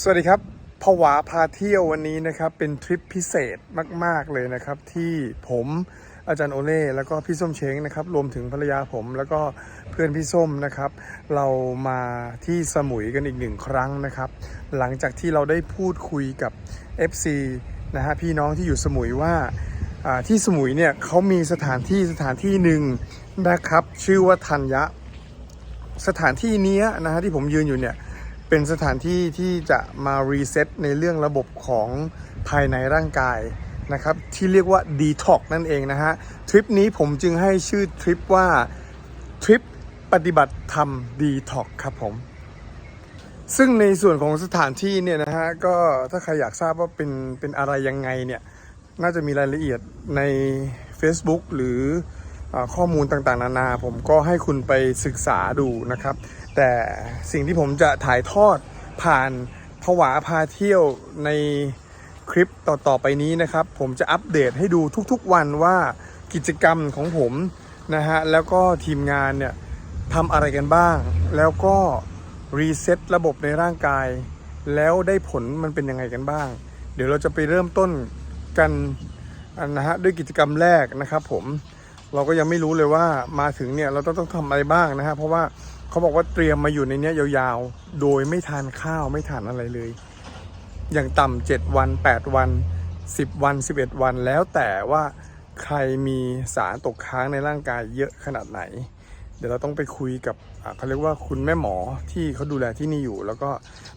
สวัสดีครับผวาพาเที่ยววันนี้นะครับ เป็นทริปพิเศษมาก ๆ เลยนะครับ ที่ผมอาจารย์โอเล่แล้วก็พี่ส้มเช้งนะครับ รวมถึงภรรยาผมแล้วก็เพื่อนพี่ส้มนะครับ เรามาที่สมุยกันอีกหนึ่งครั้งนะครับ หลังจากที่เราได้พูดคุยกับ FC นะฮะพี่น้องที่อยู่สมุยว่าที่สมุยเนี่ยเขามีสถานที่สถานที่หนึ่งนะครับ ชื่อว่าธัญญะ สถานที่เนี้ยนะฮะที่ผมยืนอยู่เนี่ย เป็นสถานที่ที่จะมารีเซ็ตในเรื่องระบบของภายในร่างกายนะครับ ที่เรียกว่า Detox นั่นเองนะฮะ ทริปนี้ผมจึงให้ชื่อทริปว่า ทริปปฏิบัติธรรม Detox ครับผม ซึ่งในส่วนของสถานที่เนี่ยนะฮะ ก็ถ้าใครอยากทราบว่าเป็นเป็นอะไรยังไงเนี่ย น่าจะมีรายละเอียดใน Facebook หรือข้อมูลต่างๆ นานา ผมก็ให้คุณไปศึกษาดูนะครับ แต่สิ่งที่ผมจะถ่ายทอดผ่านผวาพาเที่ยวในคลิปต่อๆไปนี้นะครับ ผมจะอัปเดตให้ดูทุกๆวันว่ากิจกรรมของผมนะฮะแล้วก็ทีมงานเนี่ยทำอะไรกันบ้าง แล้วก็รีเซ็ตระบบในร่างกาย แล้วได้ผลมันเป็นยังไงกันบ้าง เดี๋ยวเราจะไปเริ่มต้นกันนะฮะด้วยกิจกรรมแรกนะครับผมเราก็ยังไม่รู้เลยว่ามาถึงเนี่ยเราต้องต้องทำอะไรบ้างนะฮะเพราะว่า เขาบอกว่าเตรียมมาอยู่ในเนี้ยยาวๆ โดยไม่ทานข้าวไม่ทานอะไรเลย อย่างต่ำเจ็ดวัน8วัน10วัน11วันแล้วแต่ว่าใครมีสารตกค้างในร่างกายเยอะขนาดไหน เดี๋ยวเราต้องไปคุยกับเขาเรียกว่าคุณแม่หมอที่เขาดูแลที่นี่อยู่ แล้วก็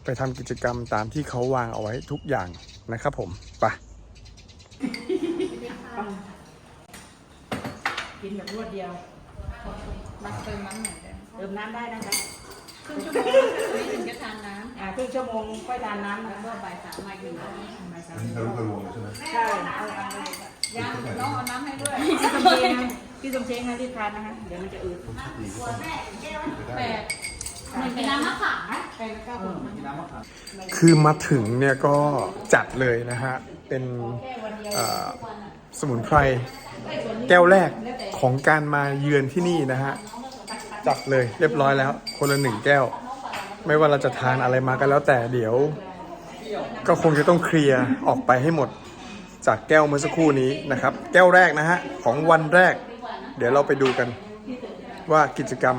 ไปทำกิจกรรมตามที่เขาวางเอาไว้ทุกอย่างนะครับผมไปกินแบบรวดเดียวมาเติมน้ำหน่อย เติมน้ำได้นะคะครึ่งชั่วโมงไม่ถึงจะทานน้อ่าครึ่งชั่วโมงค่อยทานน้ำำนะแล้วก็บ่ายสามมาอยู่แล้วบ่ายสามอันนี้ทะลุทะลวงเลยใช่ไหมใช่เอาเอาเลยยังน้องเอาน้ำให้ด้วยพี่สมเชงนะพี่สมเชงนะรีบทานนะคะเดี๋ยวมันจะอืดรสชาติดีก็ต้องแปดเหมือนเป็นน้ำมะขามไปแล้วก็อืดคือมาถึงเนี่ยก็จัดเลยนะฮะ เป็นเอ่อสมุนไพร แก้วแรกของการมาเยือนที่นี่นะฮะ จัดเลยเรียบร้อยแล้ว คนละหนึ่งแก้ว ไม่ว่าเราจะทานอะไรมาก็แล้วแต่เดี๋ยว ก็คงจะต้องเคลียร์ออกไปให้หมด จากแก้วเมื่อสักครู่นี้นะครับ แก้วแรกนะฮะของวันแรก เดี๋ยวเราไปดูกันว่ากิจกรรม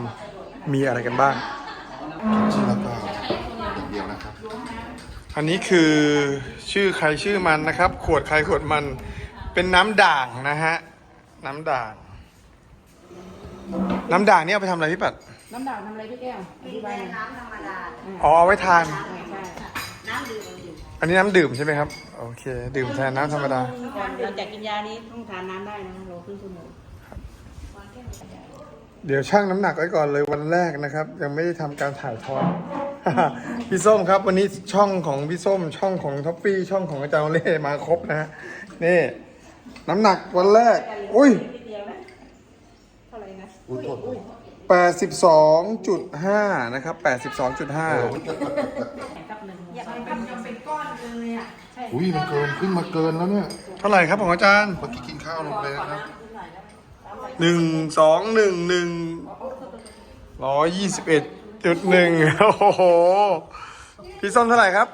มีอะไรกันบ้างชิ้นละเก้าอย่างเดียวนะครับ อันนี้คือชื่อใครชื่อมันนะครับ ขวดใครขวดมันเป็นน้ำด่างนะฮะ น้ำด่าง น้ำด่างนี่เอาไปทำอะไรพี่ปัด น้ำด่างทำอะไรพี่แก้วอธิบายหน่อยน้ำธรรมดาอ๋อเอาไว้ทาน ใช่ใช่น้ำดื่มดื่มอันนี้น้ำดื่มใช่ไหมครับ โอเค ดื่มแทนน้ำธรรมดา ก่อนหลังจากกินยานี้ต้องทานน้ำได้นะรอครึ่งชั่วโมงเดี๋ยวชั่งน้ำหนักไว้ก่อนเลยวันแรกนะครับ ยังไม่ได้ทำการถ่ายทอด พี่ส้มครับ วันนี้ช่องของพี่ส้ม ช่องของท็อฟฟี่ช่องของอาจารย์เล่มาครบนะฮะนี่ น้ำหนักวันแรก อุ้ย นิดเดียวนะเท่าไหร่นะ อุ้ยโทษ 82.5 นะครับ 82.5ครับหนึ่งอยากให้ทำจนเป็นก้อนเลยอะอุ้ยมันเกินขึ้นมาเกินแล้วเนี่ยเท่าไหร่ครับของอาจารย์ เมื่อกี้กินข้าวลงไปนะครับหนึ่งสองหนึ่งหนึ่งร้อยยี่สิบเอ็ดจุดหนึ่งโอ้โห พี่ส้มเท่าไหร่ครับ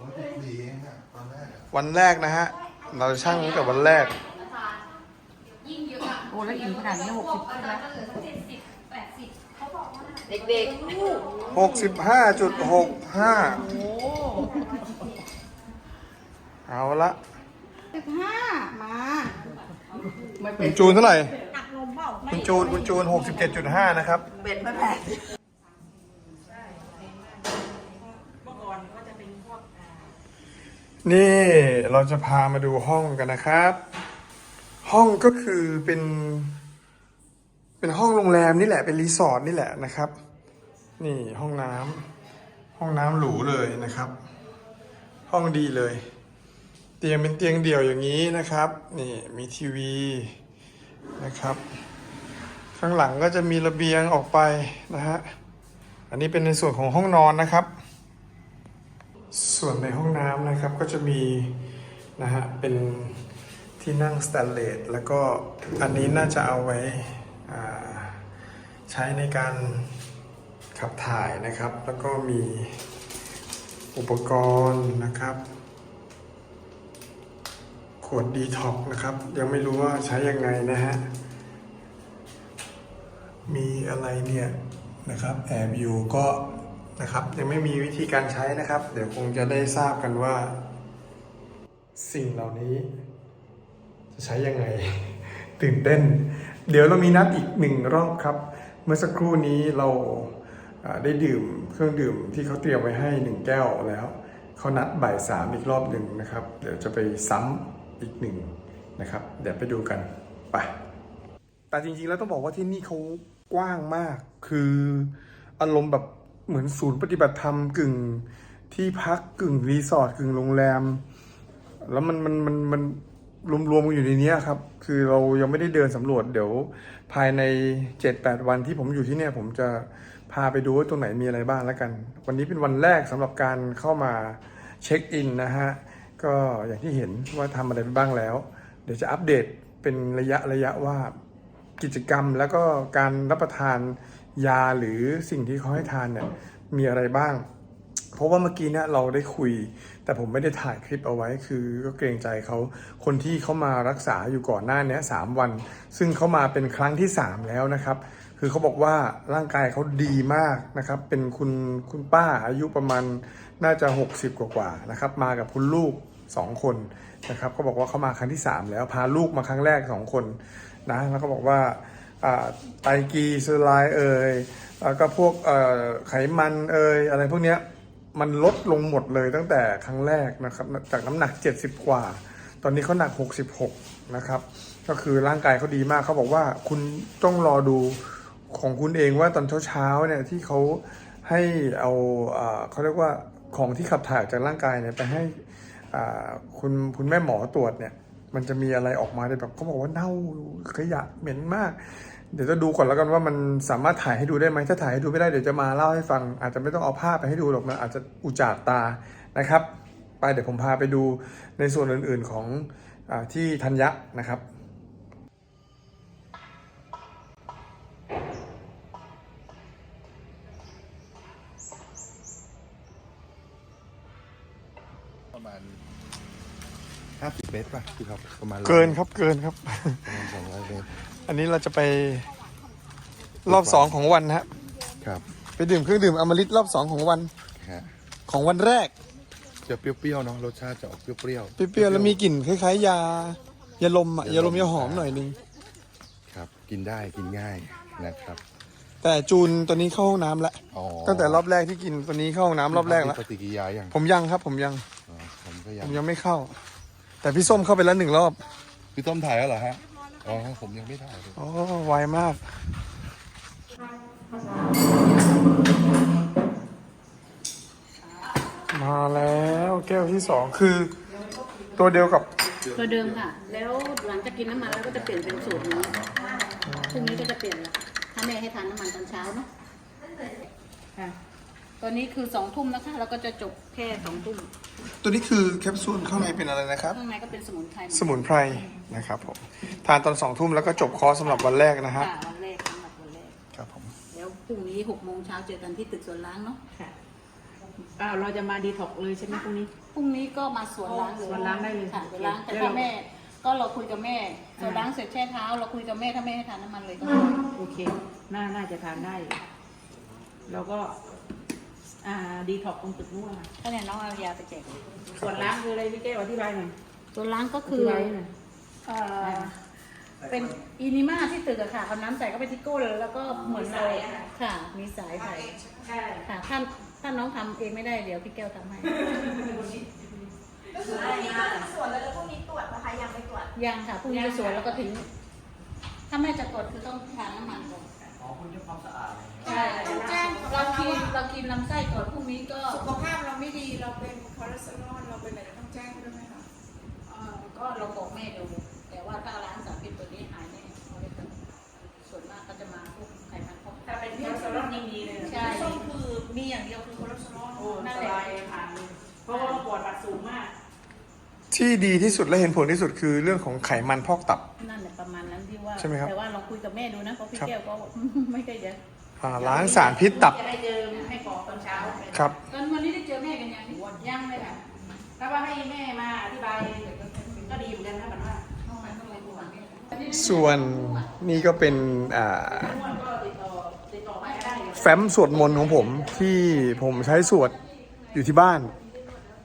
ร้อยสิบสี่เองอะตอนแรกอะวันแรกนะฮะ เราจะช่างตั้งแต่วันแรก โอ้แล้วอิ่มขนาดนี้หกสิบขึ้นแล้ว เด็กหกสิบห้าจุดหกห้าเอาละสิบห้ามาคุณจูนเท่าไหร่ๆหนักลมเปล่าคุณจูนคุณจูนหกสิบเจ็ดจุดห้านะครับ เป็นไม่แปดเมื่อก่อนก็จะเป็นพวกอ่านี่เราจะพามาดูห้องกันนะครับ ห้องก็คือเป็น เป็นห้องโรงแรมนี่แหละเป็นรีสอร์ทนี่แหละนะครับ นี่ห้องน้ำห้องน้ำหรูเลยนะครับ ห้องดีเลย เตียงเป็นเตียงเดี่ยวอย่างนี้นะครับ นี่มีทีวีนะครับ ข้างหลังก็จะมีระเบียงออกไปนะฮะอันนี้เป็นในส่วนของห้องนอนนะครับ ส่วนในห้องน้ำนะครับก็จะมีนะฮะเป็นที่นั่งสแตนเลสแล้วก็อันนี้น่าจะเอาไว้ ใช้ในการขับถ่ายนะครับ แล้วก็มีอุปกรณ์นะครับขวดดีท็อกนะครับ ยังไม่รู้ว่าใช้ยังไงนะฮะ มีอะไรเนี่ยนะครับแอบอยู่ก็นะครับ ยังไม่มีวิธีการใช้นะครับ เดี๋ยวคงจะได้ทราบกันว่า สิ่งเหล่านี้ จะใช้ยังไง ตื่นเต้น เดี๋ยวเรามีนัดอีกหนึ่งรอบครับ เมื่อสักครู่นี้เราได้ดื่มเครื่องดื่มที่เขาเตรียมไว้ให้หนึ่งแก้วแล้วเขานัดบ่ายสามอีกรอบหนึ่งนะครับ เดี๋ยวจะไปซ้ำอีกหนึ่งนะครับ เดี๋ยวไปดูกันไปแต่จริงๆแล้วต้องบอกว่าที่นี่เขากว้างมาก คืออารมณ์แบบเหมือนศูนย์ปฏิบัติธรรมกึ่งที่พักกึ่งรีสอร์ทกึ่งโรงแรม แล้วมันมันมันมัน รวมๆกันอยู่ในนี้ครับ คือเรายังไม่ได้เดินสำรวจเดี๋ยวภายใน 7-8 วันที่ผมอยู่ที่เนี่ย ผมจะพาไปดูว่าตรงไหนมีอะไรบ้างแล้วกัน วันนี้เป็นวันแรกสำหรับการเข้ามาเช็คอินนะฮะ ก็อย่างที่เห็นว่าทำอะไรไปบ้างแล้ว เดี๋ยวจะอัปเดตเป็นระยะระยะว่ากิจกรรมแล้วก็การรับประทานยาหรือสิ่งที่เขาให้ทานเนี่ยมีอะไรบ้าง เพราะว่าเมื่อกี้เนี่ยเราได้คุย แต่ผมไม่ได้ถ่ายคลิปเอาไว้คือก็เกรงใจเขาคนที่เขามารักษาอยู่ก่อนหน้านี้สามวัน ซึ่งเขามาเป็นครั้งที่สามแล้วนะครับ คือเขาบอกว่าร่างกายเขาดีมากนะครับ เป็นคุณคุณป้าอายุประมาณน่าจะ 60 กว่ากว่านะครับ มากับคุณลูก 2 คนนะครับเขาบอกว่าเขามาครั้งที่ 3 แล้วพาลูกมาครั้งแรก 2 คนนะแล้วก็บอกว่าไตกีเซอร์ไลน์เอ่ยแล้วก็พวกไขมันเอ่ยอะไรพวกเนี้ย มันลดลงหมดเลยตั้งแต่ครั้งแรกนะครับ จากน้ำหนัก 70 กว่า ตอนนี้เขาหนัก 66 นะครับ ก็คือร่างกายเขาดีมากเขาบอกว่าคุณต้องรอดูของคุณเองว่าตอนเช้าๆเนี่ยที่เขาให้เอาอเขาเรียกว่าของที่ขับถ่ายจากร่างกายเนี่ยไปให้คุณคุณแม่หมอตรวจเนี่ย มันจะมีอะไรออกมาในแบบเขาบอกว่าเน่าขยะเหม็นมาก เดี๋ยวจะดูก่อนแล้วกันว่ามันสามารถถ่ายให้ดูได้ไหมถ้าถ่ายให้ดูไม่ได้เดี๋ยวจะมาเล่าให้ฟัง อาจจะไม่ต้องเอาภาพไปให้ดูหรอกนะอาจจะอุจาดตานะครับ ไปเดี๋ยวผมพาไปดูในส่วนอื่นๆของอาที่ธัญญะนะครับประมาณห้าสิบเมตรป่ะพี่ครับประมาณเกินครับเกินครับประมาณสองร้อยเมตร อันนี้เราจะไปรอบสองของวันนะฮะครับไปดื่มเครื่องดื่มอมฤตรอบสองของวันฮะของวันแรก จะเปรี้ยวๆเนาะรสชาติจะออกเปรี้ยวๆเปรี้ยวๆแล้วมีกลิ่นคล้ายๆยายาลมอะยาลมยาหอมหน่อยนึงครับ กินได้กินง่ายนะครับ แต่จูนตัวนี้เข้าห้องน้ำแล้วอ๋อตั้งแต่รอบแรกที่กินตัวนี้เข้าห้องน้ำรอบแรกแล้วมีปฏิกิริยาอย่างผมยังครับ ผมยัง อ๋อผมก็ยัผงมยังไม่เข้า แต่พี่ส้มเข้าไปแล้วหนึ่งรอบ พี่ต้มถ่ายแล้วเหรอฮะ อ๋อผมยังไม่ถ่ายเลยโอ้ไวมาก มาแล้วแก้วที่สองคือ ตัวเดียวกับตัวเดิมค่ะ แล้วหลังจากกินน้ำมันแล้วก็จะเปลี่ยนเป็นสูตรนี้พรุ่งนี้ก็จะเปลี่ยนละถ้าแม่ให้ทานน้ำมันตอนเช้าเนาะค่ะตัวนี้คือสองทุ่มนะคะ แล้วก็จะจบแค่สองทุ่ม ตัวนี้คือแคปซูลข้างในเป็นอะไรนะครับ ข้างในก็เป็นสมุนไพรสมุนไพรนะครับผมทานตอนสองทุ่มแล้วก็จบคอร์สสำหรับวันแรกนะฮะค่ะวันแรกสำหรับวันแรก ครับผมแล้วพรุ่งนี้หกโมงเช้าเจอกันที่ตึกสวนล้างเนาะค่ะอ้าวเราจะมาดีท็อกเลยใช่ไหมพรุ่งนี้ พรุ่งนี้ก็มาสวนล้างเลยสวนล้างได้เลยค่ะสวนล้างแต่แล้วถ้าเราแม่ ก็เราคุยกับแม่สวนล้างเสร็จแช่เท้า เราคุยกับแม่ถ้าแม่ให้ทานน้ำมันเลยก็ได้โอเค น่า น่าจะทานได้อยู่แล้วก็ อ่าดีท็อกตรงตึกนู่นน่ะถ้าเนี่ยน้องเอายาไปแจกส่วนล้างคืออะไรพี่แก้วอธิบายหน่อยสวนล้างก็อคือธิบายหน่อยเอ่อเป็นอีนิมาที่ตึกอะค่ะเอาน้ำใส่เข้าไปที่ก้นแล้วก็เหมือนเราค่ะ มีสายใส่ค่ะถ้าถ้าน้องทำเองไม่ได้เดี๋ยวพี่แก้วทำให้ก็คือพรุ่งนี้ก็ถึงสวนแล้วแล้วพรุ่งนี้ตรวจนะคะยังไม่ตรวจยังค่ะพรุ่งนี้จะสวนแล้วก็ทิ้งถ้าแม่จะกดคือต้องทานน้ำมันก่อน อ๋อคุณจะความสะอาดอะไรอย่างเงี้ยใช่เรากินเรากินลำไส้ก่อนพรุ่งนี้ก็สุขภาพเราไม่ดีเราเป็นคอเลสเตอรอลเราเป็นอะไรต้องแจ้งด้วยไหมคะเอ่อก็เราบอกแม่ดูแต่ว่าถ้าล้างสารพิษตัวนี้หายแน่เอาเลยค่ะส่วนมากก็จะมาพวกไขมันพวกถ้าเป็นคอเลสเตอรอลยิ่งดีเลยใช่ส้มคือมีอย่างเดียวคือคอเลสเตอรอลโอ้สบายผ่านเลยเพราะว่าเราปวดบัตรสูงมาก ที่ดีที่สุดและเห็นผลที่สุดคือเรื่องของไขมันพอกตับ นั่นแหละประมาณนั้นที่ว่า ใช่ไหมครับแต่ว่าเราคุยกับแม่ดูนะเพราะพี่ครับ แก้วก็ ไม่ได้เยอะอ่าล้างสารพิษตับ จะได้เจอให้บอกตอนเช้าครับ ตอนวันนี้ได้เจอแม่กันยังวันยังเลยค่ะถ้าว่าให้แม่มาอธิบายก็ดีเหมือนกันนะแบบว่าส่วนนี่ก็เป็นอ่าม่วนก็ติดต่อติดต่อมาได้เลยแฟ้มสวดมนต์ของผมที่ผมใช้สวดอยู่ที่บ้าน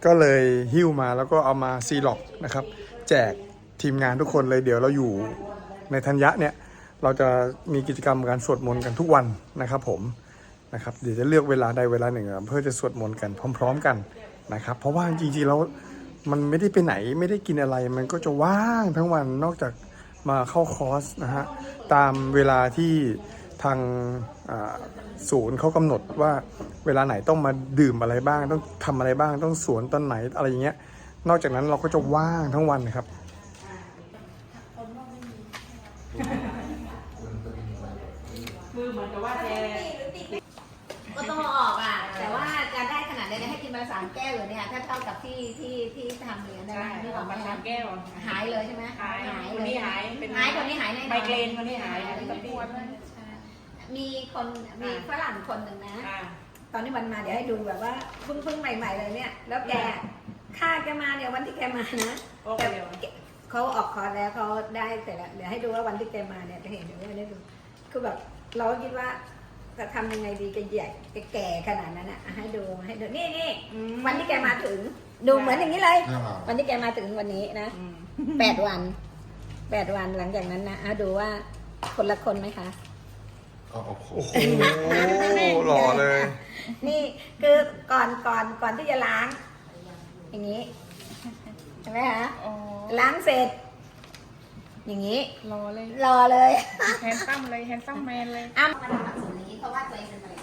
ก็เลยหิ้วมาแล้วก็เอามาซีล็อกนะครับ แจกทีมงานทุกคนเลยเดี๋ยวเราอยู่ในธัญญะเนี่ย เราจะมีกิจกรรมการสวดมนต์กันทุกวันนะครับผมนะครับเดี๋ยวจะเลือกเวลาใดเวลาหนึ่งเพื่อจะสวดมนต์กันพร้อม ๆ กันนะครับ เพราะว่าจริงๆแล้วมันไม่ได้ไปไหนไม่ได้กินอะไร มันก็จะว่างทั้งวันนอกจากมาเข้าคอร์สนะฮะตามเวลาที่ ทางอ่าศูนย์เขากำหนดว่าเวลาไหนต้องมาดื่มอะไรบ้าง ต้องทำอะไรบ้างต้องสวนตอนไหนอะไรอย่างเงี้ย นอกจากนั้นเราก็จะว่างทั้งวันนะครับคือเหมือนกับว่าแกก็ต้องเอาออกอะ แต่ว่าจะได้ขนาดนี้ให้กินมาสามแก้วเลยเนี่ยถ้าเท่ากับที่ที่ที่ทำเหรียญได้ใช่ไหมนี่ออกมามาสามแก้วหายเลยใช่ไหมหายหายคนเลยนี้หายเป็นหายคนนี้หายแน่นอนไมเกรนคนนี้หายเป็นปวดเลยใช่ มีคนมีฝรั่งคนหนึ่งนะ อ่าตอนนี้วันมาเดี๋ยวให้ดูแบบว่าเพิ่งเพิ่งใหม่ ๆ เลยเนี่ย แล้วแกค่าแกมาเนี่ยวันที่แกมานะโอเคแต่เขาออกคอร์สแล้วเขาได้เสร็จแล้วเดี๋ยวให้ดูว่าวันที่แกมาเนี่ยจะเห็นเดี๋ยวให้ได้ดูคือแบบเราก็คิดว่าจะทำยังไงดีแกใหญ่แกแก่ขนาดนั้นอะอะให้ดูให้ดูนี่นี่วันที่แกมาถึง ดูเหมือนอย่างนี้เลยวันที่แกมาถึงวันนี้นะ อืม แปดวัน แปดวันหลังจากนั้นนะอะดูว่าคนละคนไหมคะเอาเอา โคโอ้โหหล่อเลย นี่คือก่อนก่อนก่อนที่จะล้าง อย่างนี้ใช่ไหมคะอ๋อล้างเสร็จ อย่างนี้รอเลยรอเลยแฮนซัมเลยแฮนซัมแมนเลยอ้ำมาทำหลักสูตรนี้เพราะว่าตัวเองเป็นมะเร็ง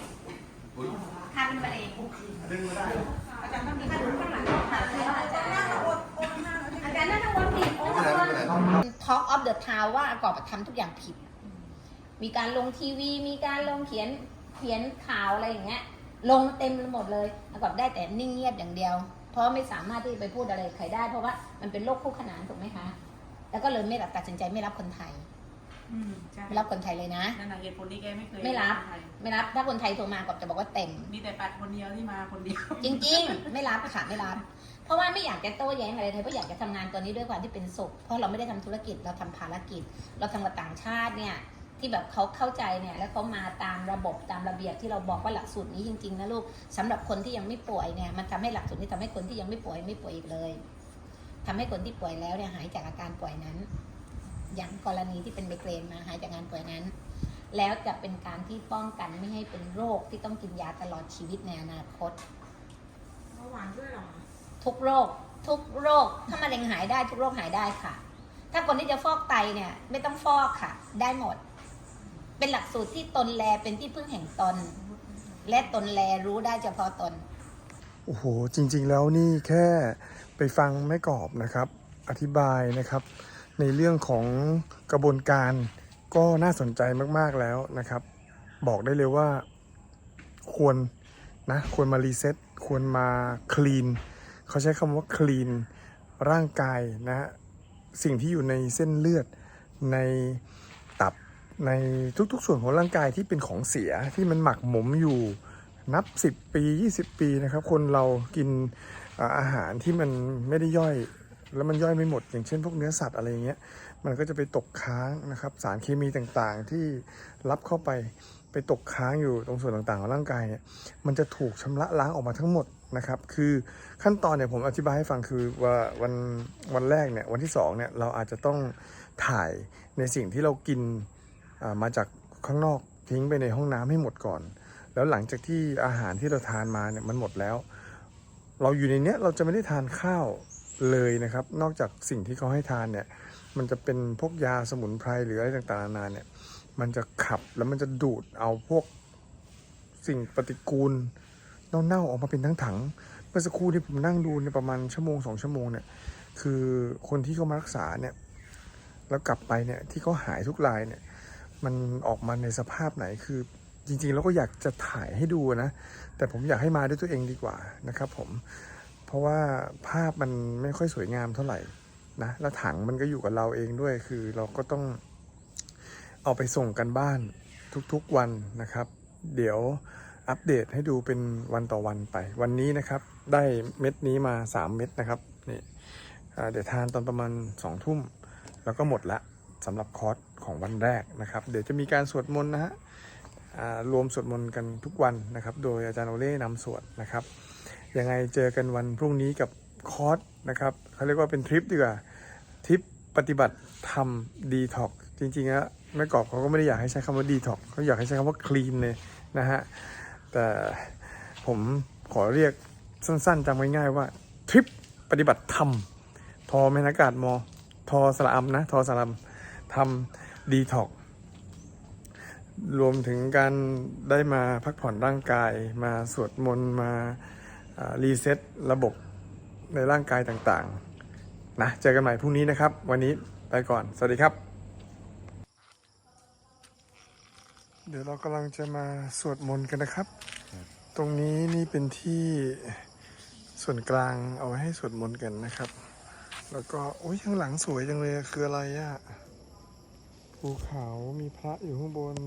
ค่าเป็นมะเร็งอาจารย์ต้องมีค่าดูข้างหลังค่ะอาจารย์นั่งอาจารย์นั่งทั้งวันผิดไม่เป็นไรไม่เป็นไร Talk of the Town ว่าอากอบทำทุกอย่างผิด มีการลงทีวี มีการลงเขียนเขียนข่าวอะไรอย่างเงี้ย ลงเต็มไปหมดเลยอากอบได้แต่นิ่งเงียบอย่างเดียว เพราะไม่สามารถที่จะไปพูดอะไรกับใครได้ เพราะว่ามันเป็นโรคคู่ขนานถูกไหมคะ แล้วก็เลยไม่ตัดสินใจไม่รับคนไทยอืมใช่ไม่รับคนไทยเลยนะ นั่นน่ะเหตุผลที่แกไม่เคยไม่รับ ใคไม่รับถ้าคนไทยโทรมาก็จะบอกว่าเต็ม มีแต่ปัดคนเดียวที่มาคนเดียวจริงๆ ไม่รับค่ะไม่รับ เพราะว่าไม่อยากจะโต้แย้งอะไรเลยเพราะอยากจะทำงานตัวนี้ด้วยความที่เป็นสุข เพราะเราไม่ได้ทำธุรกิจเราทำภารกิจ เราทำกับต่างชาติเนี่ย ที่แบบเขาเข้าใจเนี่ยแล้วเขามาตามระบบตามระเบียบที่เราบอกว่าหลักสูตรนี้จริงๆนะลูกสำหรับคนที่ยังไม่ป่วยเนี่ยมันทำให้หลักสูตรนี้ทำให้คนที่ยังไม่ป่วยไม่ป่วยอีกเลยทำให้คนที่ป่วยแล้วเนี่ยหายจากอาการป่วยนั้น อย่างกรณีที่เป็นไมเกรนมาหายจากการป่วยนั้น แล้วจะเป็นการที่ป้องกันไม่ให้เป็นโรคที่ต้องกินยาตลอดชีวิตในอนาคตเมื่อวานด้วยเหรอทุกโรคทุกโรคถ้ามะเร็งหายได้ทุกโรคหายได้ค่ะ ถ้าคนที่จะฟอกไตเนี่ยไม่ต้องฟอกค่ะ ได้หมด เป็นหลักสูตรที่ตนแลเป็นที่พึ่งแห่งตน และตนแลรู้ได้เฉพาะตน โอ้โห จริง ๆ แล้วนี่แค่ไปฟังแม่กอบนะครับ อธิบายนะครับ ในเรื่องของกระบวนการก็น่าสนใจมากๆแล้วนะครับ บอกได้เลยว่าควรนะควรมารีเซ็ตควรมาคลีนเขาใช้คำว่าคลีนร่างกายนะฮะสิ่งที่อยู่ในเส้นเลือดใน ในทุกๆ ส่วนของร่างกายที่เป็นของเสียที่มันหมักหมมอยู่นับ 10 ปี 20 ปีนะครับ คนเรากินอาหารที่มันไม่ได้ย่อย แล้วมันย่อยไม่หมด อย่างเช่น พวกเนื้อสัตว์อะไรเงี้ยมันก็จะไปตกค้างนะครับ สารเคมีต่างๆที่รับเข้าไปไปตกค้างอยู่ตรงส่วนต่างๆของร่างกายเนี่ยมันจะถูกชำระล้างออกมาทั้งหมดนะครับคือขั้นตอนเนี่ยผมอธิบายให้ฟังคือว่าวันวันแรกเนี่ยวันที่สองเนี่ยเราอาจจะต้องถ่ายในสิ่งที่เรากิน มาจากข้างนอกทิ้งไปในห้องน้ำให้หมดก่อน แล้วหลังจากที่อาหารที่เราทานมาเนี่ยมันหมดแล้ว เราอยู่ในเนี้ยเราจะไม่ได้ทานข้าวเลยนะครับ นอกจากสิ่งที่เขาให้ทานเนี่ย มันจะเป็นพวกยาสมุนไพรหรืออะไรต่างๆนานาเนี่ย มันจะขับแล้วมันจะดูดเอาพวกสิ่งปฏิกูลเน่าๆออกมาเป็นทั้งถัง เมื่อสักครู่ที่ผมนั่งดูเนี่ยประมาณชั่วโมงสองชั่วโมงเนี่ย คือคนที่เขามารักษาเนี่ย แล้วกลับไปเนี่ยที่เขาหายทุกรายเนี่ย มันออกมาในสภาพไหนคือจริงๆเราก็อยากจะถ่ายให้ดูนะ แต่ผมอยากให้มาด้วยตัวเองดีกว่านะครับผมเพราะว่าภาพมันไม่ค่อยสวยงามเท่าไหร่นะแล้วถังมันก็อยู่กับเราเองด้วย คือเราก็ต้องเอาไปส่งกันบ้านทุกๆวันนะครับ เดี๋ยวอัปเดตให้ดูเป็นวันต่อวันไป วันนี้นะครับได้เม็ดนี้มา 3 เม็ดนะครับนี่เดี๋ยวทานตอนประมาณ2ทุ่มแล้วก็หมดละ สำหรับคอร์สของวันแรกนะครับ เดี๋ยวจะมีการสวดมนต์นะฮะรวมสวดมนต์กันทุกวันนะครับ โดยอาจารย์โอเล่นำสวดนะครับ ยังไงเจอกันวันพรุ่งนี้กับคอร์สนะครับเขาเรียกว่าเป็นทริปดีกว่าทริปปฏิบัติธรรมดีท็อกจริงๆแล้วแม่กอบเขาก็ไม่ได้อยากให้ใช้คำว่าดีท็อกเขาอยากให้ใช้คำว่าคลีนเลยนะฮะ แต่ผมขอเรียกสั้นๆจำง่ายๆว่าทริปปฏิบัติธรรมทอแมนอากาศมอทอสระอัมนะทอสระอัม ทำดีท็อกรวมถึงการได้มาพักผ่อนร่างกาย มาสวดมนต์มารีเซ็ตระบบในร่างกายต่างๆ นะ เจอกันใหม่พรุ่งนี้นะครับ วันนี้ไปก่อน สวัสดีครับ เดี๋ยวเรากำลังจะมาสวดมนต์กันนะครับ ตรงนี้นี่เป็นที่ส่วนกลางเอาไว้ให้สวดมนต์กันนะครับ แล้วก็ โอ้ยข้างหลังสวยจังเลย คืออะไรอะ ภูเขามีพระอยู่ข้างบน